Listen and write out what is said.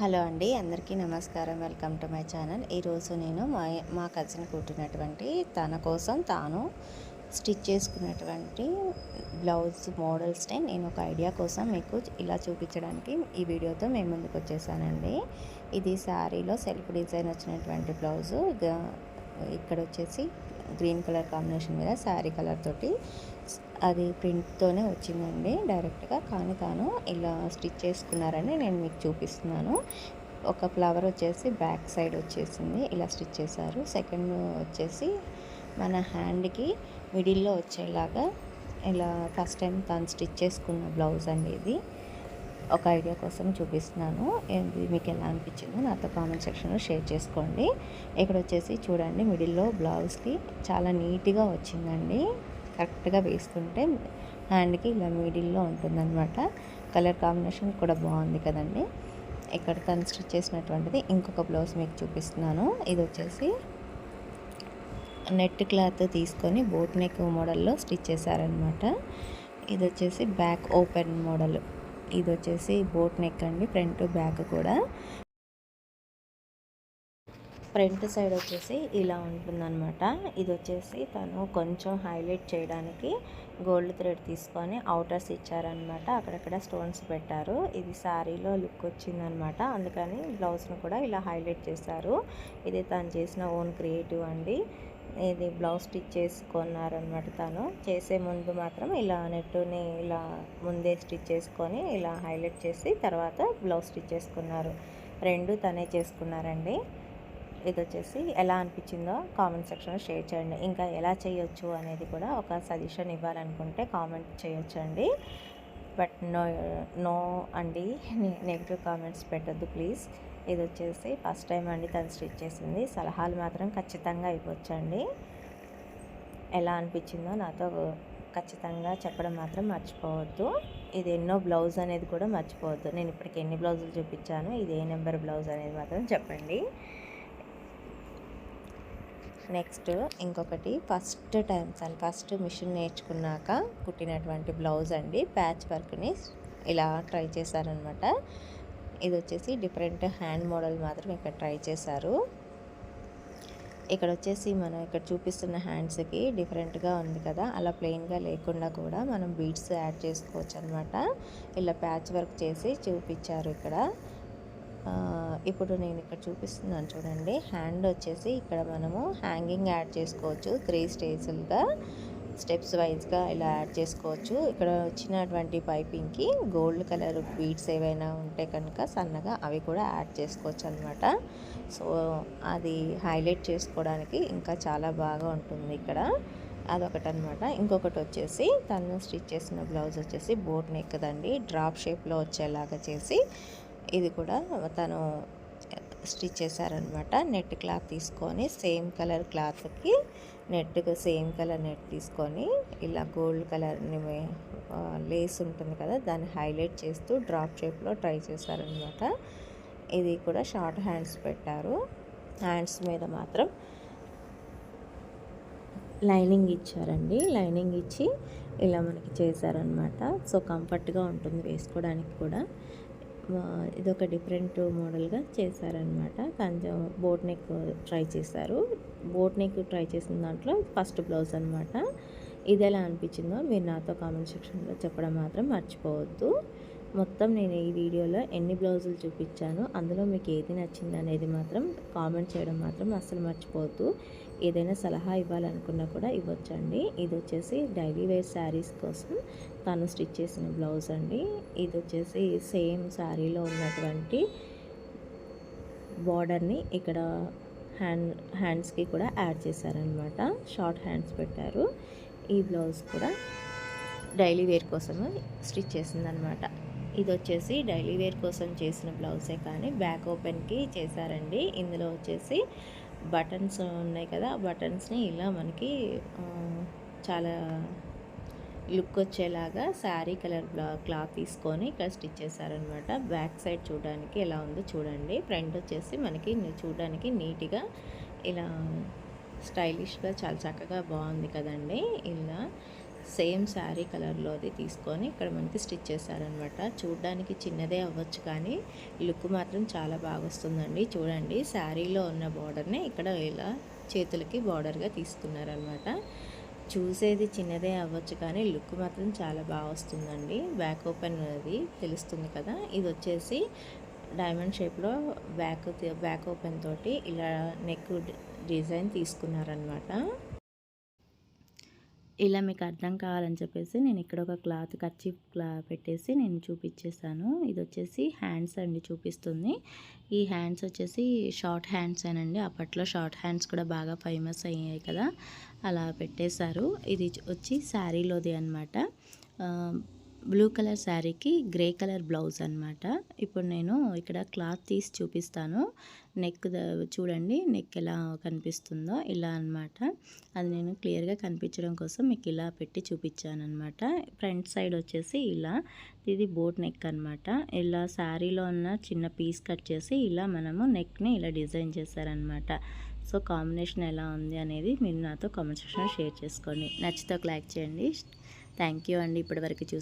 Hello అండి అందరికీ నమస్కారం. Welcome to my channel. ఈరోజు నేను మా మా కజిన్ కుట్టినటువంటి తన కోసం తాను స్టిచ్ చేసుకున్నటువంటి బ్లౌజ్ మోడల్స్ని నేను ఒక ఐడియా కోసం మీకు ఇలా చూపించడానికి ఈ వీడియోతో మేము ముందుకు వచ్చేసానండి. ఇది శారీలో సెల్ఫ్ డిజైన్ వచ్చినటువంటి బ్లౌజు. ఇక్కడ వచ్చేసి గ్రీన్ కలర్ కాంబినేషన్ మీద శారీ కలర్ తోటి అది ప్రింట్తోనే వచ్చిందండి. డైరెక్ట్గా కానీ తాను ఇలా స్టిచ్ చేసుకున్నారని నేను మీకు చూపిస్తున్నాను. ఒక ఫ్లవర్ వచ్చేసి బ్యాక్ సైడ్ వచ్చేసింది. ఇలా స్టిచ్ చేశారు. సెకండ్ వచ్చేసి మన హ్యాండ్కి మిడిల్లో వచ్చేలాగా ఇలా ఫస్ట్ టైం తను స్టిచ్ చేసుకున్న బ్లౌజ్ అండి ఇది. ఒక ఐడియా కోసం చూపిస్తున్నాను. ఇది మీకు ఎలా అనిపించిందో నాతో కామెంట్ సెక్షన్లో షేర్ చేసుకోండి. ఇక్కడ వచ్చేసి చూడండి మిడిల్లో బ్లౌజ్కి చాలా నీట్గా వచ్చిందండి. కరెక్ట్గా వేసుకుంటే హ్యాండ్కి ఇలా మిడిల్లో ఉంటుందన్నమాట. కలర్ కాంబినేషన్ కూడా బాగుంది కదండి. ఇక్కడ కన్స్ట్రక్ట్ స్టిచ్ చేసినటువంటిది ఇంకొక బ్లౌజ్ మీకు చూపిస్తున్నాను. ఇది వచ్చేసి నెట్ క్లాత్ తీసుకొని బోట్ నెక్ మోడల్లో స్టిచ్ చేశారనమాట ఇది వచ్చేసి బ్యాక్ ఓపెన్ మోడల్. ఇది వచ్చేసి బోట్ నెక్ అండి ఫ్రంట్ బ్యాక్ కూడా. ఫ్రంట్ సైడ్ వచ్చేసి ఇలా ఉంటుందన్నమాట. ఇది వచ్చేసి తను కొంచెం హైలైట్ చేయడానికి గోల్డ్ థ్రెడ్ తీసుకొని అవుటర్స్ ఇచ్చారనమాట అక్కడక్కడ స్టోన్స్ పెట్టారు. ఇది శారీలో లుక్ వచ్చిందనమాట అందుకని బ్లౌజ్ను కూడా ఇలా హైలైట్ చేశారు. ఇది తను చేసిన ఓన్ క్రియేటివ్ అండి. ఇది బ్లౌజ్ స్టిచ్ చేసుకున్నారనమాట తను. చేసే ముందు మాత్రం ఇలా నెట్టుని ఇలా ముందే స్టిచ్ చేసుకొని ఇలా హైలైట్ చేసి తర్వాత బ్లౌజ్ స్టిచ్ చేసుకున్నారు. రెండు తనే చేసుకున్నారండి. ఇది వచ్చేసి ఎలా అనిపించిందో కామెంట్ సెక్షన్లో షేర్ చేయండి. ఇంకా ఎలా చేయొచ్చు అనేది కూడా ఒక సజెషన్ ఇవ్వాలనుకుంటే కామెంట్ చేయొచ్చండి. బట్ నో నో అండి. నెగిటివ్ కామెంట్స్ పెట్టద్దు ప్లీజ్. ఇది వచ్చేసి ఫస్ట్ టైం అండి తను స్టిచ్ చేసింది. సలహాలు మాత్రం ఖచ్చితంగా ఇవ్వచ్చండి. ఎలా అనిపించిందో నాతో ఖచ్చితంగా చెప్పడం మాత్రం మర్చిపోవద్దు. ఇది ఎన్నో బ్లౌజ్ అనేది కూడా మర్చిపోవద్దు. నేను ఇప్పటికి ఎన్ని బ్లౌజులు చూపించాను ఇది ఏ నెంబర్ బ్లౌజ్ అనేది మాత్రం చెప్పండి. నెక్స్ట్ ఇంకొకటి ఫస్ట్ టైం తను ఫస్ట్ మిషన్ నేర్చుకున్నాక కుట్టినటువంటి బ్లౌజ్ అండి. ప్యాచ్ వర్క్ని ఇలా ట్రై చేశారనమాట. ఇది వచ్చేసి డిఫరెంట్ హ్యాండ్ మోడల్ మాత్రం ఇక్కడ ట్రై చేశారు. ఇక్కడ వచ్చేసి మనం ఇక్కడ చూపిస్తున్న హ్యాండ్స్కి డిఫరెంట్గా ఉంది కదా అలా ప్లెయిన్గా లేకుండా కూడా మనం బీడ్స్ యాడ్ చేసుకోవచ్చు అనమాట ఇలా ప్యాచ్ వర్క్ చేసి చూపించారు ఇక్కడ. ఇప్పుడు నేను ఇక్కడ చూపిస్తున్నాను చూడండి. హ్యాండ్ వచ్చేసి ఇక్కడ మనము హ్యాంగింగ్ యాడ్ చేసుకోవచ్చు త్రీ స్టేజ్లుగా. స్టెప్స్ వైజ్గా ఇలా యాడ్ చేసుకోవచ్చు. ఇక్కడ వచ్చినటువంటి పైపింగ్కి గోల్డ్ కలర్ బీడ్స్ ఏవైనా ఉంటే కనుక సన్నగా అవి కూడా యాడ్ చేసుకోవచ్చు అనమాట సో అది హైలైట్ చేసుకోవడానికి ఇంకా చాలా బాగా ఉంటుంది ఇక్కడ. అదొకటి అనమాట ఇంకొకటి వచ్చేసి తను స్టిచ్ చేసిన బ్లౌజ్ వచ్చేసి బోట్ నెక్ దండి. డ్రాప్ షేప్లో వచ్చేలాగా చేసి ఇది కూడా తను స్టిచ్ చేశారనమాట. నెట్ క్లాత్ తీసుకొని సేమ్ కలర్ క్లాత్కి నెట్కి సేమ్ కలర్ నెట్ తీసుకొని ఇలా గోల్డ్ కలర్ని లేస్ ఉంటుంది కదా దాన్ని హైలైట్ చేస్తూ డ్రాప్ షేప్లో ట్రై చేశారనమాట. ఇది కూడా షార్ట్ హ్యాండ్స్ పెట్టారు. హ్యాండ్స్ మీద మాత్రం లైనింగ్ ఇచ్చారండి. లైనింగ్ ఇచ్చి ఇలా మనకి చేశారనమాట. సో కంఫర్ట్గా ఉంటుంది వేసుకోవడానికి కూడా. ఇదొక డిఫరెంట్ మోడల్గా చేశారనమాట కొంచెం బోట్ నెక్ ట్రై చేశారు. బోట్ నెక్ ట్రై చేసిన దాంట్లో ఫస్ట్ బ్లౌజ్ అనమాట ఇది ఎలా అనిపించిందో మీరు నాతో కామెంట్ సెక్షన్లో చెప్పడం మాత్రం మర్చిపోవద్దు. మొత్తం నేను ఈ వీడియోలో ఎన్ని బ్లౌజులు చూపించాను అందులో మీకు ఏది నచ్చింది అనేది మాత్రం కామెంట్ చేయడం మాత్రం అస్సలు మర్చిపోవద్దు. ఏదైనా సలహా ఇవ్వాలనుకున్నా కూడా ఇవ్వచ్చండి. ఇది వచ్చేసి డైలీ వేర్ శారీస్ కోసం తను స్టిచ్ చేసిన బ్లౌజ్ అండి. ఇది వచ్చేసి సేమ్ శారీలో ఉన్నటువంటి బార్డర్ని ఇక్కడ హ్యాండ్ హ్యాండ్స్కి కూడా యాడ్ చేశారనమాట షార్ట్ హ్యాండ్స్ పెట్టారు. ఈ బ్లౌజ్ కూడా డైలీ వేర్ కోసము స్టిచ్ చేసిందనమాట ఇది వచ్చేసి డైలీ వేర్ కోసం చేసిన బ్లౌజే కానీ బ్యాక్ ఓపెన్కి చేశారండి. ఇందులో వచ్చేసి బటన్స్ ఉన్నాయి కదా బటన్స్ని ఇలా మనకి చాలా లుక్ వచ్చేలాగా శారీ కలర్ క్లాత్ తీసుకొని ఇక్కడ స్టిచ్ చేశారనమాట. బ్యాక్ సైడ్ చూడడానికి ఎలా ఉందో చూడండి. ఫ్రంట్ వచ్చేసి మనకి చూడడానికి నీట్గా ఇలా స్టైలిష్గా చాలా చక్కగా బాగుంది కదండి. ఇలా సేమ్ శారీ కలర్లోది తీసుకొని ఇక్కడ మనకి స్టిచ్ చేశారనమాట. చూడడానికి చిన్నదే అవ్వచ్చు కానీ లుక్ మాత్రం చాలా బాగా వస్తుందండి. చూడండి శారీలో ఉన్న బార్డర్ని ఇక్కడ ఇలా చేతులకి బార్డర్గా తీసుకున్నారనమాట. చూసేది చిన్నదే అవ్వచ్చు కానీ లుక్ మాత్రం చాలా బాగా వస్తుందండి. బ్యాక్ ఓపెన్ అది తెలుస్తుంది కదా. ఇది వచ్చేసి డైమండ్ షేప్లో బ్యాక్ బ్యాక్ ఓపెన్ తోటి ఇలా నెక్ డిజైన్ తీసుకున్నారనమాట. ఇలా మీకు అర్థం కావాలని చెప్పేసి నేను ఇక్కడ ఒక క్లాత్ కచ్చి క్లా పెట్టేసి నేను చూపించేసాను ఇది వచ్చేసి హ్యాండ్స్ అండి చూపిస్తుంది. ఈ హ్యాండ్స్ వచ్చేసి షార్ట్ హ్యాండ్స్ అనండి అప్పట్లో షార్ట్ హ్యాండ్స్ కూడా బాగా ఫేమస్ అయ్యాయి కదా. అలా పెట్టేశారు. ఇది వచ్చి శారీలోది అనమాట బ్లూ కలర్ శారీకి గ్రే కలర్ బ్లౌజ్ అనమాట ఇప్పుడు నేను ఇక్కడ క్లాత్ తీసి చూపిస్తాను. నెక్ చూడండి నెక్ ఎలా కనిపిస్తుందో ఇలా అనమాట అది నేను క్లియర్గా కనిపించడం కోసం మీకు ఇలా పెట్టి చూపించాను అనమాట ఫ్రంట్ సైడ్ వచ్చేసి ఇలా ఇది బోట్ నెక్ అనమాట ఇలా శారీలో ఉన్న చిన్న పీస్ కట్ చేసి ఇలా మనము నెక్ని ఇలా డిజైన్ చేశారనమాట సో కాంబినేషన్ ఎలా ఉంది అనేది మీరు నాతో కామెంట్ సెక్షన్లో షేర్ చేసుకోండి. నచ్చితే ఒక లైక్ చేయండి. థ్యాంక్ యూ అండి ఇప్పటివరకు చూసి